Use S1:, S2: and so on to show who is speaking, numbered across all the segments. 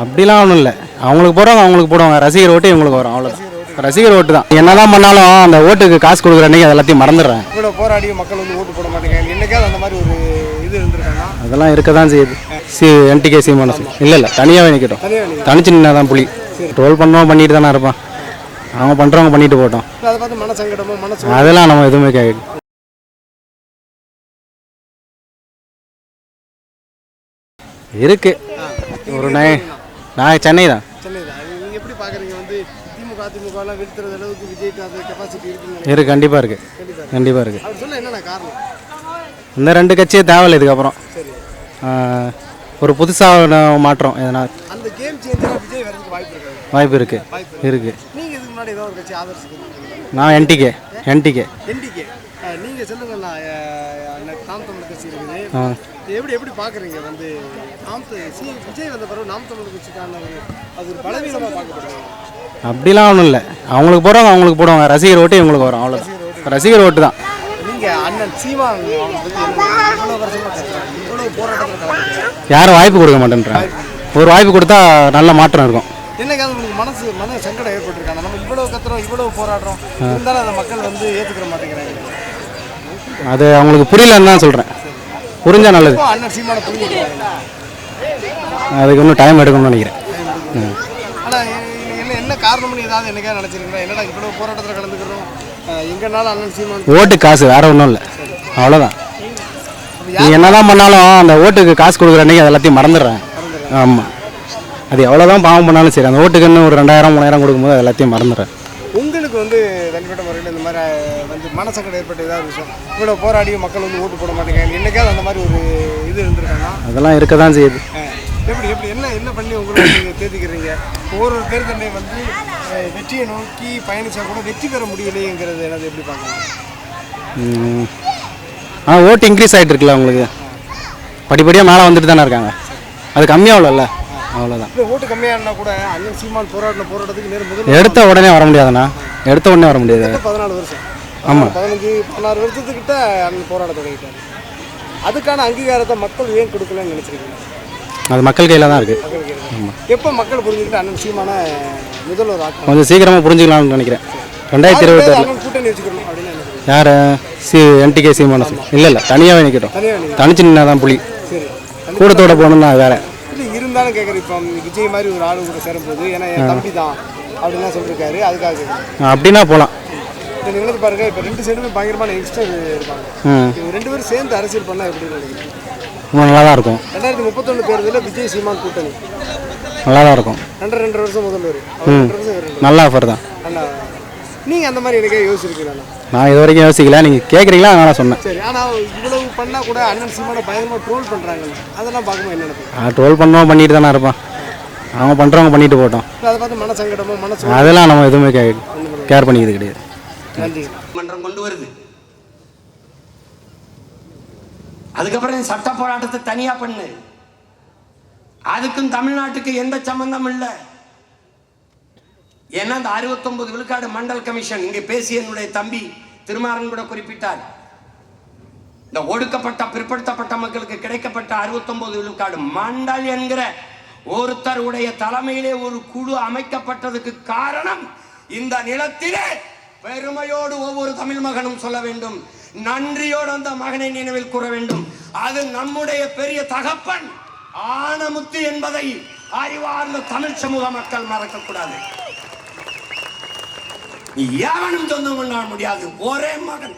S1: அப்படிலாம் ஒன்றும் இல்லை. அவங்களுக்கு போடுறவங்க அவங்களுக்கு போடுவாங்க. ரசிகர் ஓட்டு இவங்களுக்கு வரும் அவ்வளோதான் ரசிகர் ஓட்டு தான். என்னதான் பண்ணாலும் அந்த ஓட்டுக்கு காசு கொடுக்குற அன்னைக்கு அது எல்லாத்தையும் மறந்துடுறேன்.
S2: இவ்வளோ போராடி மக்கள் வந்து ஓட்டு போட மாட்டேங்கிறாங்க என்னைக்காவது அந்த மாதிரி ஒரு இது இருந்திருக்காங்க
S1: அதெல்லாம் இருக்க தான் செய்யுது. சி என்டிகே சீமானஸ் இல்லை இல்லை தனியாகவே நிற்கட்டும் தனிச்சு நின்னா தான் புலி ட்ரோல் பண்ணவன் பண்ணிட்டு தானே இருப்பான். அவங்க பண்ணுறவங்க பண்ணிட்டு போட்டோம் அதெல்லாம் நம்ம எதுவுமே கேட்க இருக்கு. ஒரு நை நான் சென்னை தான்.
S2: சென்னை தான். நீங்கள் எப்படி பார்க்குறீங்க வந்து திமுக அதிமுகலாம் வீழ்த்துறது அளவுக்கு விஜய்க்கு அது கெப்பாசிட்டி இருக்குன்னு
S1: இருக்கு கண்டிப்பாக இருக்கு. கண்டிப்பாக இருக்கு.
S2: அவர் சொல்ல என்னென்ன காரணம்?
S1: இந்த ரெண்டு கட்சியே தேவையில்லை இதுக்கப்புறம். ஒரு புதுசாக மாற்றம் எதனா.
S2: அந்த கேம் சேஞ்சராக விஜய் வரதுக்கு வாய்ப்பு
S1: இருக்கு? இருக்கு.
S2: நீங்கள் இதுக்கு முன்னாடி ஏதோ ஒரு கட்சி ஆதரிச்சுக்கிறீங்க
S1: நான் என்டிகே என்டிகே
S2: என்டிகே நீங்கள் சொல்லுங்கண்ணா. அஹ், நாம் தமிழ் கட்சி இருக்குது. எப்படி எப்படி பார்க்குறீங்க வந்து நாம் விஜய் வந்த பிறகு நாம் தமிழ் கட்சிக்கான அது ஒரு பலவீனமாக பார்க்கப்படுறாங்க
S1: அப்படிலாம் ஒன்றும் இல்லை. அவங்களுக்கு போடுறவங்க அவங்களுக்கு போடுவாங்க. ரசிகர் ஓட்டு இவங்களுக்கு வரும் அவ்வளோதான் ரசிகர் ஓட்டு. தான்.
S2: நீங்கள் அண்ணன் இவ்வளோ இவ்வளோ கலந்துக்கிறாங்க
S1: யாரும் வாய்ப்பு கொடுக்க மாட்டேன்றாங்க. ஒரு வாய்ப்பு கொடுத்தா நல்ல மாற்றம் இருக்கும்.
S2: என்னைக்காவது உங்களுக்கு மனசு மன சங்கடம் ஏற்பட்டிருக்காங்க நம்ம இவ்வளவு கத்துறோம் இவ்வளவு போராடுறோம். இருந்தாலும் அதை மக்கள் வந்து ஏத்துக்கிற மாட்டேங்கிறாங்க.
S1: அது அவங்களுக்கு புரியலன்னு தான் சொல்கிறேன் புரிஞ்சா நல்லது. அதுக்கு இன்னும் டைம் எடுக்கணும்னு நினைக்கிறேன்.
S2: என்ன என்ன
S1: ஓட்டு காசு வேற ஒன்றும் இல்லை. அவ்வளோதான் நீ என்னதான் பண்ணாலும் அந்த ஓட்டுக்கு காசு கொடுக்குற அன்னைக்கு அது எல்லாத்தையும் மறந்துடுறேன். ஆமாம் அது எவ்வளோதான் பாவம் பண்ணாலும் சரி அந்த ஓட்டுக்குன்னு ஒரு ரெண்டாயிரம் மூணாயிரம் கொடுக்கும்போது எல்லாத்தையும் மறந்துடுறேன்.
S2: உங்களுக்கு வந்து தனிப்பட்ட முறையில் இந்த மாதிரி வந்து மனசங்கடம் ஏற்பட்ட ஏதாவது விஷயம்? இவ்வளவு போராடி மக்கள் வந்து ஓட்டு போட மாட்டேங்கிறாங்க. என்னைக்காவது அந்த மாதிரி ஒரு இது இருந்திருக்காங்க
S1: அதெல்லாம் இருக்க தான் செய்யுது
S2: எப்படி எப்படி என்ன என்ன பண்ணி உங்களை நீங்கள் தேர்த்திக்கிறீங்க ஒரு ஒரு தேர்தலை வந்து வெற்றியை நோக்கி பயணிச்சா கூட வெற்றி பெற முடியலையேங்கிறது என்னது எப்படி பார்க்கலாம்.
S1: ஆ ஓட்டு இன்க்ரீஸ் ஆகிட்டு இருக்குல்ல உங்களுக்கு? படிப்படியாக மேலே வந்துட்டு தானே இருக்காங்க. அது கம்மியாகல அவ்வளோதான்
S2: ஓட்டு இருந்தால் கூட அண்ணன் சீமான் போராடின போராட்டத்துக்கு நேரம் முதல்
S1: எடுத்த உடனே வர முடியாதுண்ணா. எடுத்த உடனே வர முடியாது.
S2: பதினாலு வருஷம்.
S1: ஆமாம்
S2: பதினஞ்சு பதினாறு வருஷத்துக்கிட்ட அண்ணன் போராட தொடங்கிட்டார். அதுக்கான அங்கீகாரத்தை மக்கள் ஏன் கொடுக்கலன்னு நினச்சிருக்கீங்க?
S1: அது மக்கள் கையில் தான் இருக்குது
S2: எப்போ மக்கள் புரிஞ்சுக்கிட்டு அண்ணன் சீமான முதல்வர் ஆக்கம்
S1: கொஞ்சம் சீக்கிரமாக புரிஞ்சுக்கலாம்னு நினைக்கிறேன். ரெண்டாயிரத்தி
S2: அண்ணன் கூட்டணி வச்சுக்கணும் அப்படின்னு
S1: யார்? சி என்டிகே சீமானஸ் இல்லை இல்லை தனியாகவே நிற்கட்டும் தனிச்சு நின்னா தான் புலி கூட்டத்தோட போகணுன்னா வேற.
S2: இல்லை இருந்தாலும் கேட்குறேன் இப்போ விஜய் மாதிரி ஒரு ஆளு கூட சேரும்போது ஏன்னா என் தம்பி தான் அப்படின்லாம் சொல்லியிருக்காரு அதுக்காக கேட்குறேன்
S1: அப்படின்னா போகலாம்
S2: இப்போ நினைச்சு பாருங்க இப்போ ரெண்டு சைடுமே பயங்கரமான யங்ஸ்டர் இருப்பாங்க
S1: ம்
S2: இவங்க ரெண்டு பேரும் சேர்ந்து அரசியல் பண்ணால் எப்படி நினைக்கிறீங்க
S1: ரொம்ப நல்லா தான் இருக்கும்.
S2: ரெண்டாயிரத்தி முப்பத்தொன்று தேர்தலில் விஜய் சீமான் கூட்டணி.
S1: நல்லா தான் இருக்கும்.
S2: ரெண்டரை ரெண்டரை வருஷம் முதல்வர் ரெண்டு
S1: நல்ல ஆஃபர் தான்.
S2: அண்ணா நீங்கள் அந்த மாதிரி எனக்கே யோசிச்சிருக்கீங்களா?
S1: நான் இது வரைக்கும் யோசிக்கல. நீங்கள் கேட்குறீங்களா அதனால சொன்னேன்.
S2: சரி ஆனால் இவ்வளவு பண்ணால் கூட அண்ணன் சீமான பயங்கரமாக ட்ரோல் பண்ணுறாங்க அதெல்லாம் பார்க்கும்போது என்ன
S1: நான் ட்ரோல் பண்ணவன் பண்ணிட்டு தானே இருப்பான். அவங்க பண்ணுறவங்க பண்ணிட்டு போட்டோம்
S2: அதை பார்த்து மன சங்கடமோ மனசு
S1: அதெல்லாம் நம்ம எதுவுமே கே கேர் பண்ணிக்கிறது கிடையாது.
S3: மன்றம் கொண்டு வருது. அதுக்கப்புறம் சட்ட போராட்டத்தை தனியா பண்ணு. அதுக்கும் தமிழ்நாட்டுக்கு எந்த சம்பந்தம் இல்லை. ஏன்னா அந்த 69 விழுக்காடு மண்டல் கமிஷன் இங்கே பேசிய என்னுடைய தம்பி திருமாறன் கூட குறிப்பிட்டார். இந்த ஒடுக்கப்பட்ட பிற்படுத்தப்பட்ட மக்களுக்கு கிடைக்கப்பட்ட 69 விழுக்காடு மண்டல் என்கிற ஒருத்தருடைய தலைமையிலே ஒரு குழு அமைக்கப்பட்டதுக்கு காரணம் இந்த நிலத்திலே பெருமையோடு ஒவ்வொரு தமிழ் மகனும் சொல்ல வேண்டும். நன்றியோடு அந்த மகனை நினைவில் கூற வேண்டும். அது நம்முடைய பெரிய தகப்பன் ஆனமுத்து என்பதை அறிவார்ந்த தமிழ் சமூக மக்கள் மறக்கக்கூடாது. எவனும் சொந்தம் கொண்டாட முடியாது. ஒரே மகன்.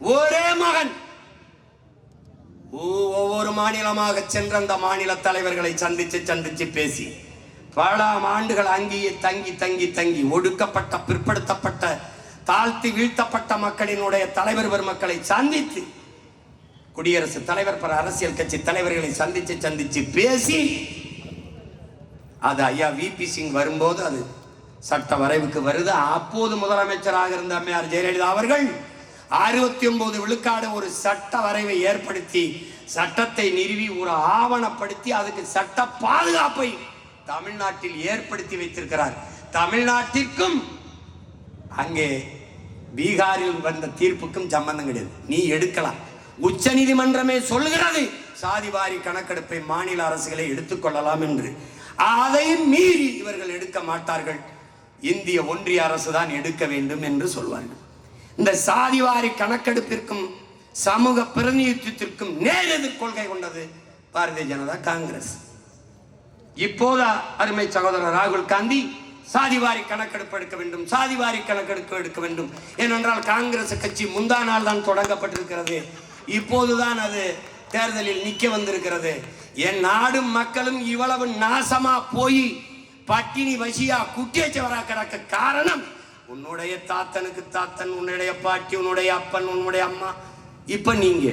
S3: ஒரே மகன். ஒவ்வொரு மாநிலமாக சென்ற அந்த மாநில தலைவர்களை சந்திச்சு சந்திச்சு பேசி பல ஆண்டுகள் அங்கேயே தங்கி தங்கி தங்கி ஒடுக்கப்பட்ட பிற்படுத்தப்பட்ட தாழ்த்தி வீழ்த்தப்பட்ட மக்களினுடைய தலைவர் பெருமக்களை சந்தித்து குடியரசுத் தலைவர் பல அரசியல் கட்சி தலைவர்களை சந்திச்சு சந்திச்சு பேசி அது ஐயா விபி சிங் வரும்போது அது சட்ட வரைவுக்கு வருது. அப்போது முதலமைச்சராக இருந்த அம்மையார் ஜெயலலிதா அவர்கள் அறுபத்தி ஒன்பது விழுக்காடு ஒரு சட்ட வரைவை ஏற்படுத்தி சட்டத்தை நிறுவி ஒரு ஆவணப்படுத்தி அதுக்கு சட்ட பாதுகாப்பை தமிழ்நாட்டில் ஏற்படுத்தி வைத்திருக்கிறார். தமிழ்நாட்டிற்கும் அங்கே பீகாரில் வந்த தீர்ப்புக்கும் சம்பந்தம் கிடையாது. நீ எடுக்கலாம். உச்ச நீதிமன்றமே சொல்லுகிறது சாதிவாரி கணக்கெடுப்பை மாநில அரசுகளை எடுத்துக்கொள்ளலாம் என்று. அதை மீறி இவர்கள் எடுக்க மாட்டார்கள். இந்திய ஒன்றிய அரசு தான் எடுக்க வேண்டும் என்று சொல்வார்கள். இந்த சாதிவாரி கணக்கெடுப்பிற்கும் சமூக பிரதிநிதித்துவத்திற்கும் நேரெதிர் கொள்கை கொண்டது பாரதிய ஜனதா காங்கிரஸ். இப்போதா அருமை சகோதரர் ராகுல் காந்தி சாதிவாரி கணக்கெடுப்பு எடுக்க வேண்டும் சாதிவாரி கணக்கெடுப்பு எடுக்க வேண்டும் ஏனென்றால் காங்கிரஸ் கட்சி முந்தா நாள் தான் தொடங்கப்பட்டிருக்கிறது. இப்போதுதான் அது தேர்தலில் நிற்க வந்திருக்கிறது. என் நாடும் மக்களும் இவ்வளவு நாசமா போய் பட்டினி வசியா குட்டியச்சவரா கிடக்க காரணம் உன்னுடைய தாத்தனுக்கு தாத்தன் உன்னுடைய பாட்டி உன்னுடைய அப்பன் உன்னுடைய அம்மா. இப்ப நீங்க.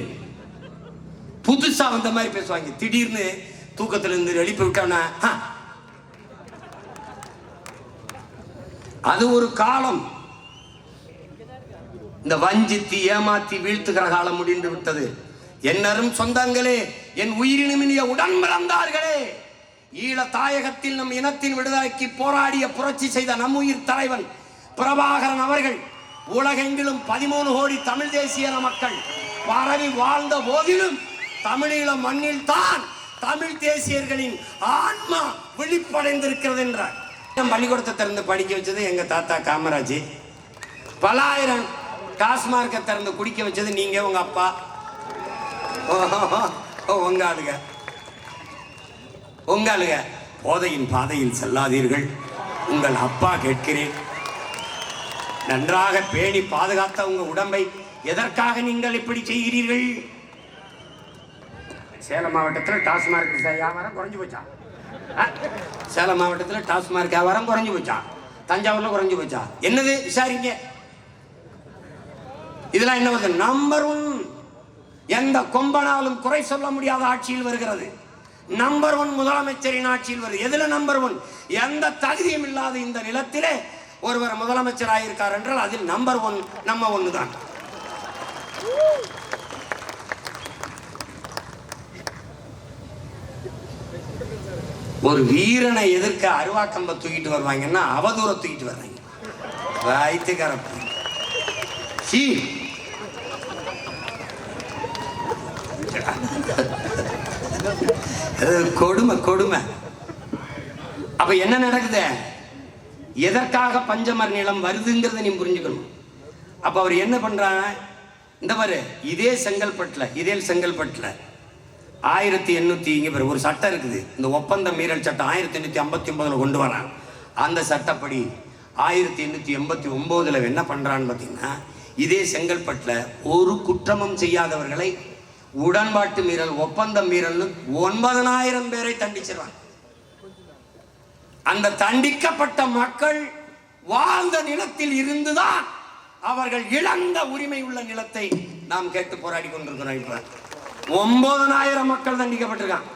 S3: புதுசா வந்த மாதிரி பேசுவாங்க. திடீர்னு தூக்கத்துல இருந்து எழுப்பி விட்டவன அது ஒரு காலம். இந்த வஞ்சித்து ஏமாத்தி வீழ்த்துகிற காலம் முடிந்து விட்டது. என்னரும் சொந்தங்களே என் உயிரினுமினிய உடன் பிறந்தார்களே. ஈழ தாயகத்தில் நம் இனத்தின் விடுதலைக்கு போராடிய புரட்சி செய்த நம் உயிர் தலைவன் பிரபாகரன் அவர்கள் உலகெங்கிலும் பதிமூணு கோடி தமிழ் தேசிய மக்கள் பரவி வாழ்ந்த போதிலும் தமிழீழ மண்ணில் தான் தமிழ் தேசியர்களின் ஆன்மா விழிப்படைந்திருக்கிறது என்றார். பள்ளிக்கூடத்தை திறந்து படிக்க வச்சது எங்க தாத்தா காமராஜ். பலாயிரம் டாஸ்மார்க்கை திறந்து குடிக்க வச்சது நீங்க உங்க அப்பா. ஓ, உங்க ஆளுங்க. உங்க ஆளுங்க போதையின் பாதையில் செல்லாதீர்கள். உங்கள் அப்பா கேட்கிறேன். நன்றாக பேணி பாதுகாத்த உங்க உடம்பை எதற்காக நீங்கள் இப்படி செய்கிறீர்கள்? சேலம் மாவட்டத்தில் டாஸ்மார்க் வியாபாரம் குறைஞ்சு போச்சா? சேலம் மாவட்டத்தில் டாஸ்மார்க் வியாபாரம் குறைஞ்சு போச்சா? தஞ்சாவூர்ல குறைஞ்சு போச்சா? என்னது விசாரிங்க. இதெல்லாம் என்ன வருது? நம்பர் ஒன் எந்த கொம்பனாலும் குறை சொல்ல முடியாத ஆட்சியில் வருகிறது. நம்பர் ஒன் முதலமைச்சரின் ஆட்சியில் வருது. எதுல நம்பர் ஒன் எந்த தகுதியும் இல்லாத இந்த நிலத்திலே ஒருவர் முதலமைச்சர் இருக்கார் என்றால் அதில் நம்பர் ஒன் நம்ம ஒன்று தான். ஒரு வீரனை எதிர்க்க அருவாக்கம்ப தூக்கிட்டு வருவாங்கன்னா அவதூற தூக்கிட்டு வர்றாங்க. வயிற்றுக்காரப்பு சீ கொடுமை கொடுமை. அப்ப என்ன நடக்குது? எதற்காக பஞ்சமர் நிலம் வருதுங்கிறத நீ புரிஞ்சுக்கணும். அப்ப அவர் என்ன பண்றாங்க இந்த மாதிரி இதே செங்கல்பட்டுல இதே செங்கல்பட்டுல ஆயிரத்தி எண்ணூத்தி இங்க பேர் ஒரு சட்டம் இருக்குது. இந்த ஒப்பந்த மீறல் சட்டம் ஆயிரத்தி எண்ணூத்தி ஐம்பத்தி ஒன்பதுல கொண்டு வரான் அந்த சட்டப்படி ஆயிரத்தி எண்ணூத்தி எண்பத்தி ஒன்பதுல என்ன பண்றான்னு பாத்தீங்கன்னா இதே செங்கல்பட்டுல ஒரு குற்றமும் செய்யாதவர்களை உடன்பாட்டு மீறல் ஒப்பந்தம் மீறல் ஒன்பதனாயிரம் பேரை தண்டிச்சிருவாங்க. அந்த தண்டிக்கப்பட்ட மக்கள் வாழ்ந்த நிலத்தில் இருந்துதான் அவர்கள் இழந்த உரிமை உள்ள நிலத்தை நாம் கேட்டு போராடி கொண்டிருக்கிறோம் இப்ப. ஒன்பதனாயிரம் மக்கள் தண்டிக்கப்பட்டிருக்கான்